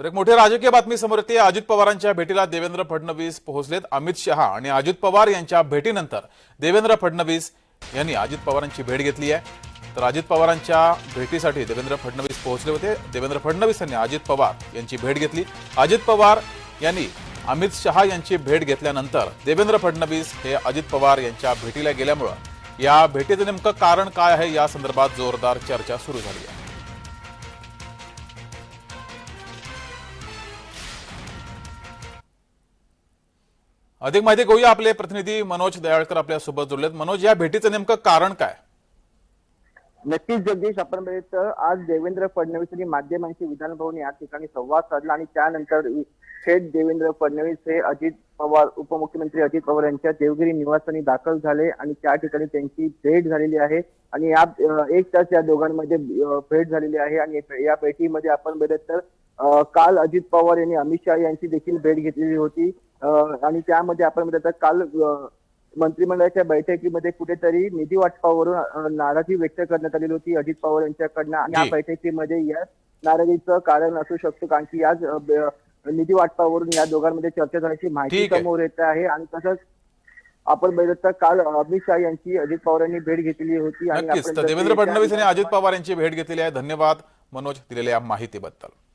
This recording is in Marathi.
तर एक मोठी राजकीय बातमी समोर येते. अजित पवारांच्या भेटीला देवेंद्र फडणवीस पोहोचलेत. अमित शहा आणि अजित पवार यांच्या भेटीनंतर देवेंद्र फडणवीस यांनी अजित पवारांची भेट घेतली आहे. तर अजित पवारांच्या भेटीसाठी देवेंद्र फडणवीस पोहोचले होते. देवेंद्र फडणवीस यांनी अजित पवार यांची भेट घेतली. अजित पवार यांनी अमित शहा यांची भेट घेतल्यानंतर देवेंद्र फडणवीस हे अजित पवार यांच्या भेटीला गेल्यामुळं या भेटीचं नेमकं कारण काय आहे या संदर्भात जोरदार चर्चा सुरू झाली आहे. अधिक माहिती घेऊया आपले प्रतिनिधी मनोज दयाळकर आपल्यासोबत जोडलेत. मनोज या भेटीचं नेमकं कारण काय? नक्कीच जगदीश आपण बघितलं आज देवेंद्र फडणवीस यांनी माध्यमांशी विधान भवन या ठिकाणी संवाद साधला आणि त्यानंतर थेट देवेंद्र फडणवीस हे अजित पवार उपमुख्यमंत्री अजित पवार यांच्या देवगिरी निवासस्थानी दाखल झाले आणि त्या ठिकाणी त्यांची भेट झालेली आहे आणि या एक तास या दोघांमध्ये भेट झालेली आहे आणि या भेटीमध्ये आपण बघितलं तर काल अजित पवार यांनी अमित शहा यांची देखील भेट घेतलेली होती. आणि त्यामध्ये आपण काल मंत्रिमंडळाच्या बैठकीमध्ये कुठेतरी निधी वाटपावरून नाराजी व्यक्त करण्यात आलेली होती अजित पवार यांच्याकडनं. आणि या. बैठकीमध्ये या नाराजीचं कारण असू शकतं कारण की याच ब- निधी वाटपावरून या दोघांमध्ये चर्चा झाल्याची माहिती. समोर येत आहे. आणि तसंच आपण बघितलं तर काल अमित शहा यांची अजित पवार यांनी भेट घेतलेली होती. आणि देवेंद्र फडणवीस यांनी अजित पवार यांची भेट घेतलेली आहे. धन्यवाद. मनोज दिलेल्या या माहितीबद्दल.